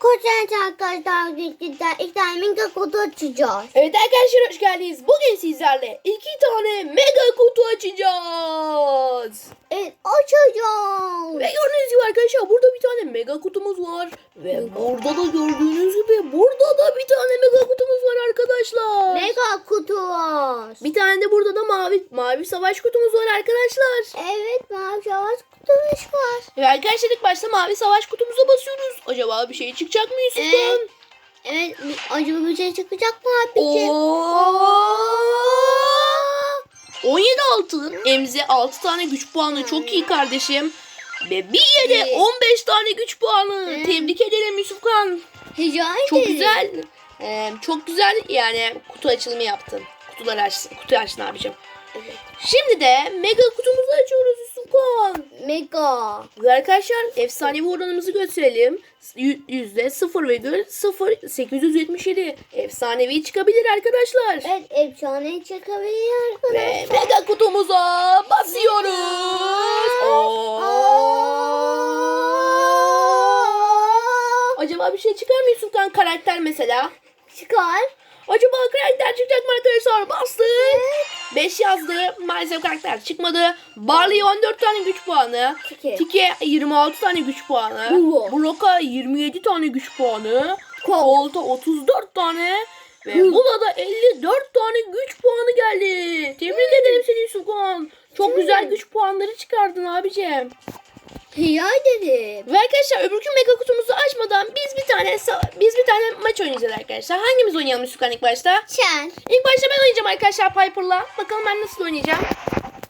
Koçan arkadaşlar tane mega kutu açacağız. Evet arkadaşlar hoş geldiniz. Bugün sizlerle iki tane mega kutu açacağız. Evet açacağız. Ve gördüğünüz gibi arkadaşlar burada bir tane mega kutumuz var. Ve burada da gördüğünüz gibi burada da bir tane mega kutumuz var arkadaşlar. Mega kutu var. Bir tane de burada da mavi mavi savaş kutumuz var arkadaşlar. Evet mavi savaş kutumuz var. Ve arkadaşlar ilk başta mavi savaş kutumuza basıyoruz. Acaba bir şey çıkacak mı Yusuf'tan? Evet. Evet acaba bir şey çıkacak mı abicim? Oo! 17 altın. Emze 6 tane güç puanı. Çok iyi kardeşim. Ve bir yere Evet. 15 tane güç puanı. Evet. Tebrik ederim Yusufkan. Rica Çok ederim. güzel. Ee, çok güzel yani kutu açılımı yaptın. Kutuları aç, kutuyu açtın abicim. Evet. Şimdi de mega kutumuzu açıyoruz Yusufkan. Mega. Ve arkadaşlar efsanevi oranımızı gösterelim. Yü- Yüzde 0,0877. Efsanevi çıkabilir arkadaşlar. Evet efsane çıkabilir Ve arkadaşlar. mega kutumuza basıyoruz. Oo. Acaba bir şey çıkar mı Yusuf'tan karakter mesela? Çıkar. Acaba karakter çıkacak mı arkadaşlar? Bastık. 5 yazdı. Maalesef karakter çıkmadı. Barley 14 tane güç puanı. Tike. Tike 26 tane güç puanı. Bravo. Brock'a 27 tane güç puanı. Colt. Colt'a 34 tane. Ve Hı. Bula da 54 tane güç puanı geldi. Tebrik ederim seni Yusufkan. Çok güzel güç puanları çıkardın abicim. Rica ederim. Ve arkadaşlar öbürkü mega kutumuzu açmadan biz bir tane biz bir tane maç oynayacağız arkadaşlar. Hangimiz oynayalım Yusufkan ilk başta? Sen. İlk başta ben oynayacağım arkadaşlar Piper'la. Bakalım ben nasıl oynayacağım.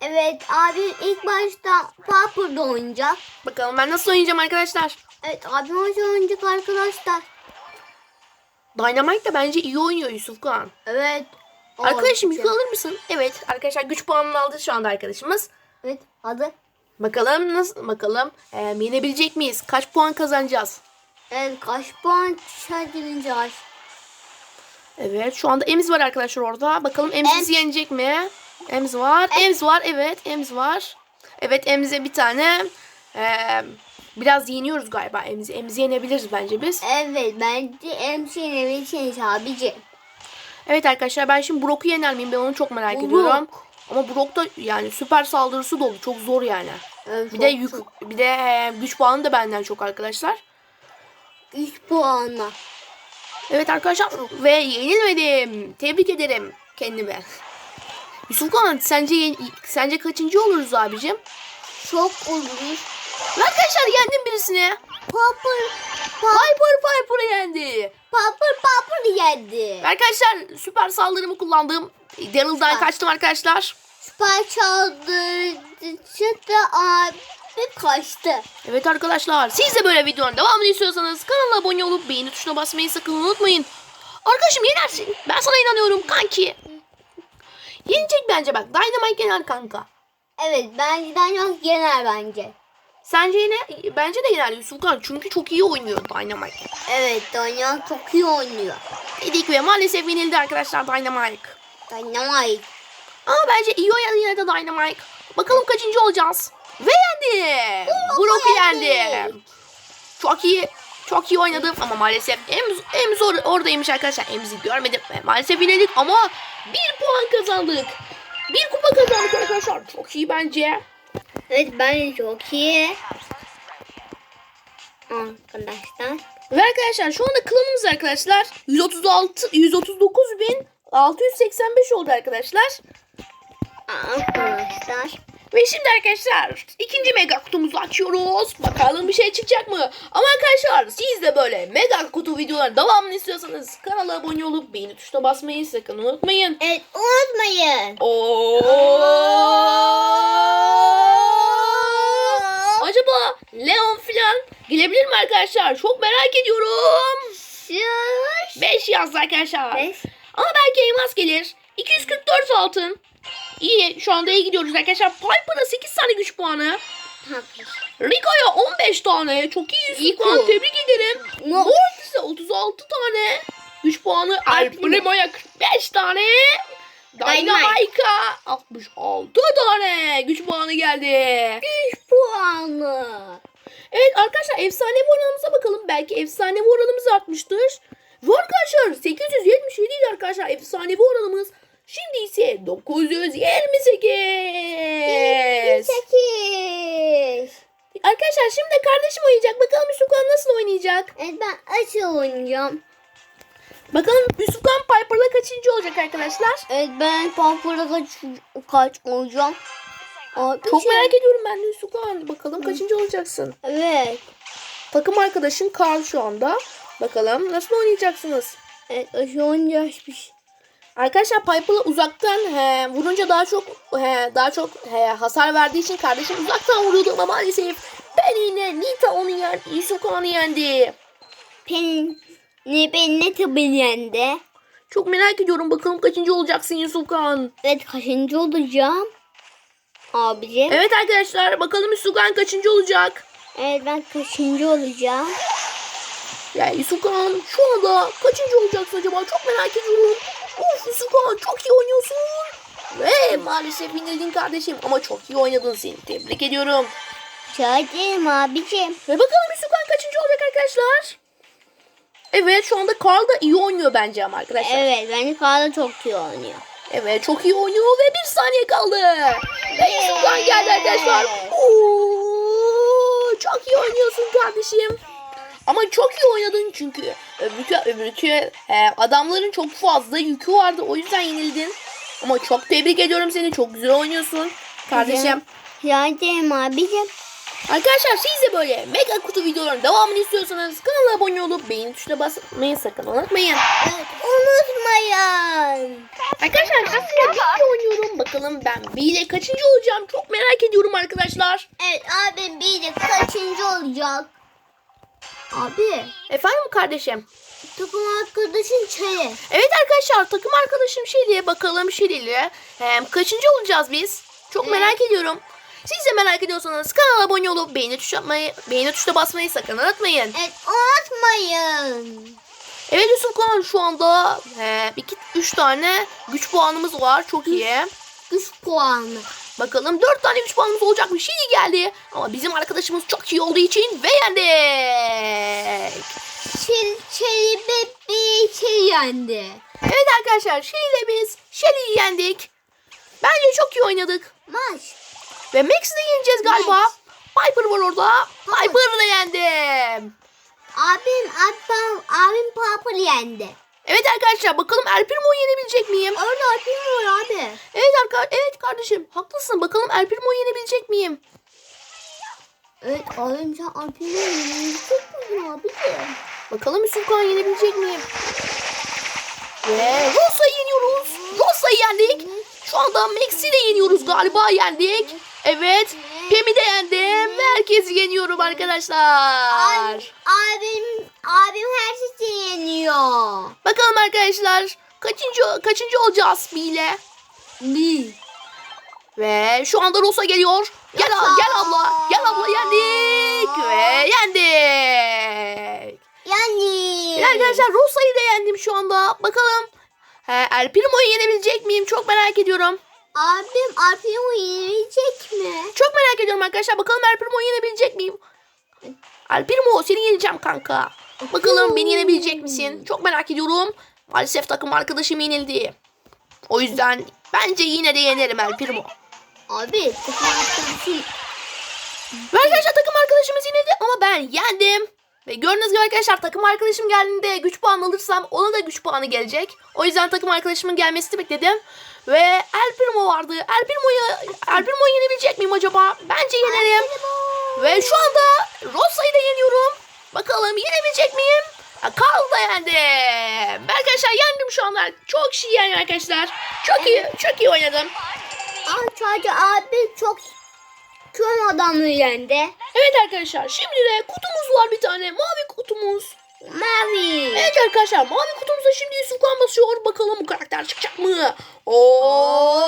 Evet abi ilk başta Purple'da oynayacak. Bakalım ben nasıl oynayacağım arkadaşlar. Evet abim hoca oynayacak arkadaşlar. Dynamite de bence iyi oynuyor Yusufkan. Evet. Arkadaşım Olacak. yük alır mısın? Evet arkadaşlar güç puanını aldı şu anda arkadaşımız. Evet hadi. Bakalım nasıl bakalım e, yenebilecek miyiz? Kaç puan kazanacağız? Evet kaç puan çaldıracağız? Evet şu anda Emiz var arkadaşlar orada. Bakalım Emiz Em- yenecek mi? Emiz var. Emiz var evet Emiz var. Evet Emiz'e bir tane e, biraz yeniyoruz galiba Emiz'i. Emiz'i yenebiliriz bence biz. Evet bence ve şey abici. Evet arkadaşlar ben şimdi Brock'u yener miyim? Ben onu çok merak Brock. ediyorum. Ama Brock da yani süper saldırısı dolu. Çok zor yani. Evet, Bir de yük, çok. bir de güç puanı da benden çok arkadaşlar. Üç puanla. Evet arkadaşlar ve yenilmedim. Tebrik ederim kendime. Yusuf Kağan sence sence kaçıncı oluruz abicim? Çok olur. Ve arkadaşlar yendim birisini. Purple. Piper Piper'ı yendi. Purple Purple yendi. Arkadaşlar süper saldırımı kullandım. Daryl'dan kaçtım arkadaşlar. Süper çaldırdı çıktı abi kaçtı. Evet arkadaşlar siz de böyle videonun devamını istiyorsanız kanala abone olup beğeni tuşuna basmayı sakın unutmayın. Arkadaşım yenersin. Ben sana inanıyorum kanki. Yenecek bence bak. Dynamite yener kanka. Evet bence yok yener bence. Sence yine bence de yener Yusuf Kan çünkü çok iyi oynuyor Dynamite. Evet Danyal çok iyi oynuyor. Dedik ve maalesef yenildi arkadaşlar Dynamite. Dynamite. Ama bence iyi oynadı yine de Dynamite. Bakalım kaçıncı olacağız. Ve yendi. Brock'u yendi. Çok iyi. Çok iyi oynadım ama maalesef Emz, Emz or- oradaymış arkadaşlar. Emz'i görmedim. ve Maalesef yenildik ama bir puan kazandık. Bir kupa kazandık arkadaşlar. Çok iyi bence. Evet bence çok iyi. Arkadaşlar. Ve arkadaşlar şu anda klanımız arkadaşlar 136 139 bin 685 oldu arkadaşlar. Arkadaşlar. Ve şimdi arkadaşlar ikinci mega kutumuzu açıyoruz. Bakalım bir şey çıkacak mı? Ama arkadaşlar siz de böyle mega kutu videoları devamını istiyorsanız kanala abone olup beğeni tuşuna basmayı sakın unutmayın. Evet unutmayın. Oo! Acaba Leon falan gelebilir mi arkadaşlar? Çok merak ediyorum. Şuş. 5 yazdı arkadaşlar. Beş. Ama belki elmas gelir. 244 altın. İyi şu anda iyi gidiyoruz arkadaşlar. Piper'a 8 tane güç puanı. Rico'ya 15 tane. Çok iyi Yusuf Rico. Kağan, Tebrik ederim. Mortis'e 36 tane. güç puanı. Al El Primo'ya 45 tane. Dynamite. Dynamite'a 66 tane güç puanı geldi. Üç puanı. Evet arkadaşlar efsanevi oranımıza bakalım. Belki efsanevi oranımız artmıştır. Ve arkadaşlar 877 idi arkadaşlar efsanevi oranımız. Şimdi ise 928. 8. Arkadaşlar şimdi kardeşim oynayacak. Bakalım Yusufkan nasıl oynayacak? Evet ben açı oynayacağım. Bakalım Yusufkan Piper'la kaçıncı olacak arkadaşlar? Evet ben Pamper'da kaç, kaç olacağım. Abi Çok şey- merak ediyorum ben Yusufkan. Bakalım kaçıncı olacaksın? Evet. Takım arkadaşın Carl şu anda. Bakalım nasıl oynayacaksınız? Evet açı oynayacakmış. Arkadaşlar Piper'la uzaktan he, vurunca daha çok he, daha çok he, hasar verdiği için kardeşim uzaktan vuruyordu ama maalesef ben yine Nita onu yendi. Yusuf onu yendi. Pelin ne ben ne tabi yendi. Çok merak ediyorum bakalım kaçıncı olacaksın Yusuf Kağan. Evet kaçıncı olacağım? Abicim. Evet. Evet arkadaşlar bakalım Yusuf Kağan kaçıncı olacak. ben kaçıncı olacağım? Ya Yusuf Kağan şu anda kaçıncı olacaksın acaba çok merak ediyorum. Of Yusuf Kağan çok iyi oynuyorsun. Ve maalesef yenildin kardeşim ama çok iyi oynadın seni. Tebrik ediyorum. Çağırdım abicim. Ve bakalım Yusuf Kağan kaçıncı olacak arkadaşlar. Evet şu anda Carl da iyi oynuyor bence ama arkadaşlar. Evet bence Kaan çok iyi oynuyor. Evet çok iyi oynuyor ve bir saniye kaldı. Ve Yusuf Kağan geldi arkadaşlar. Oo, çok iyi oynuyorsun kardeşim. Ama çok iyi oynadın çünkü öbürkü, öbürkü e, adamların çok fazla yükü vardı. O yüzden yenildin. Ama çok tebrik ediyorum seni. Çok güzel oynuyorsun kardeşim. Çağırdım abicim. Arkadaşlar siz de böyle mega kutu videoların devamını istiyorsanız kanala abone olup beğeni tuşuna basmayı sakın unutmayın. Evet unutmayın. Arkadaşlar aslında bir oynuyorum. Bakalım ben bir ile kaçıncı olacağım çok merak ediyorum arkadaşlar. Evet abi bir de kaçıncı olacak? Abi Efendim kardeşim. takım arkadaşın çayı. Evet arkadaşlar takım arkadaşım Şeli'ye bakalım Şeli'yle. Hem kaçıncı olacağız biz? Çok Evet. merak ediyorum. Siz de merak ediyorsanız kanala abone olup beğeni tuşuna, basmayı, beğeni tuşuna basmayı sakın unutmayın. Evet unutmayın. Evet Yusuf Kağan şu anda 2 3 tane güç puanımız var. Çok iyi. Güç puanı. Bakalım 4 tane güç puanımız olacak mı? Şimdi geldi. Ama bizim arkadaşımız çok iyi olduğu için ve yendik. Çel, çeli bebeği çeli yendi. Evet arkadaşlar ile biz Shelly'yi yendik. Bence çok iyi oynadık. Maç. Ve Max'i de yeneceğiz galiba. Piper var orada. Piper'ı da yendim. Abim, abim, abim Purple yendi. Evet arkadaşlar bakalım El Primo'yu yenebilecek miyim? Abim var abi. Evet arka evet kardeşim haklısın. Bakalım El Primo'yu yenebilecek miyim? Evet abim sen yendi. Çok güzel abicim. Bakalım Kağan yenebilecek miyim? Ve Rosa'yı yeniyoruz. Rosa'yı yendik. Şu anda Max'i de yeniyoruz galiba yendik. Evet. Pem'i de yendim. Ve herkesi yeniyorum arkadaşlar. Ab- abim, abim her şeyi yeniyor. Bakalım arkadaşlar. Kaçıncı kaçıncı olacağız Bile? Bir. Ve şu anda Rosa geliyor. Gel, Rosa. gel abla. Gel abla yendik. Ve yendik. Yani. Evet arkadaşlar Rosa'yı da yendim şu anda. Bakalım. He, El Primo'yu yenebilecek miyim? Çok merak ediyorum. Abim abimi yenecek mi? Çok merak ediyorum arkadaşlar. Bakalım Primo'yu yenebilecek miyim? El Primo seni yeneceğim kanka. Bakalım beni yenebilecek misin? Çok merak ediyorum. Maalesef takım arkadaşım yenildi. O yüzden bence yine de yenerim El Primo. Abi takım arkadaşı. Ve arkadaşlar takım arkadaşımız yenildi ama ben yendim. Ve gördüğünüz gibi arkadaşlar takım arkadaşım geldiğinde güç puanı alırsam ona da güç puanı gelecek. O yüzden takım arkadaşımın gelmesini bekledim. Ve El Primo vardı. El Primo'yu El Primo'yu yenebilecek miyim acaba? Bence yenerim. Ve şu anda Rosa'yı da yeniyorum. Bakalım yenebilecek miyim? Carl da yendim. Arkadaşlar yendim şu anda. Çok kişi yani arkadaşlar. Çok iyi, çok iyi oynadım. Sadece abi çok kör adamı yendi. Evet arkadaşlar şimdi de kutumuz var bir tane. Mavi kutumuz. Mavi. Evet arkadaşlar mavi kutumuza şimdi Yusuf Kan basıyor. Bakalım bu karakter çıkacak mı? Oo.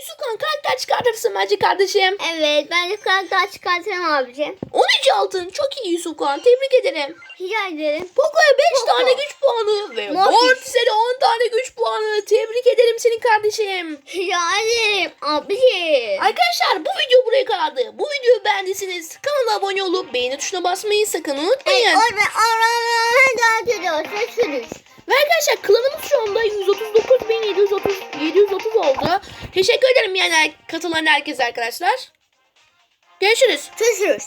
Yusufkan karakter çıkartırsın bence kardeşim. Evet ben de karakter çıkartırım abicim. 13 altın çok iyi Yusufkan tebrik ederim. Rica ederim. Poco'ya 5 Poco. tane güç puanı ve Mortis. Mortis'e de 10 tane güç puanı. Tebrik ederim senin kardeşim. Rica ederim abicim. Arkadaşlar bu video buraya kadardı. Bu videoyu beğendiyseniz kanala abone olup beğeni tuşuna basmayı sakın unutmayın. Evet, orada aramaya da gidiyorsa sürüş. Ve arkadaşlar klanımız şu anda 139.730 730 oldu. Teşekkür ederim yani katılan herkese arkadaşlar. Görüşürüz. Sürüş.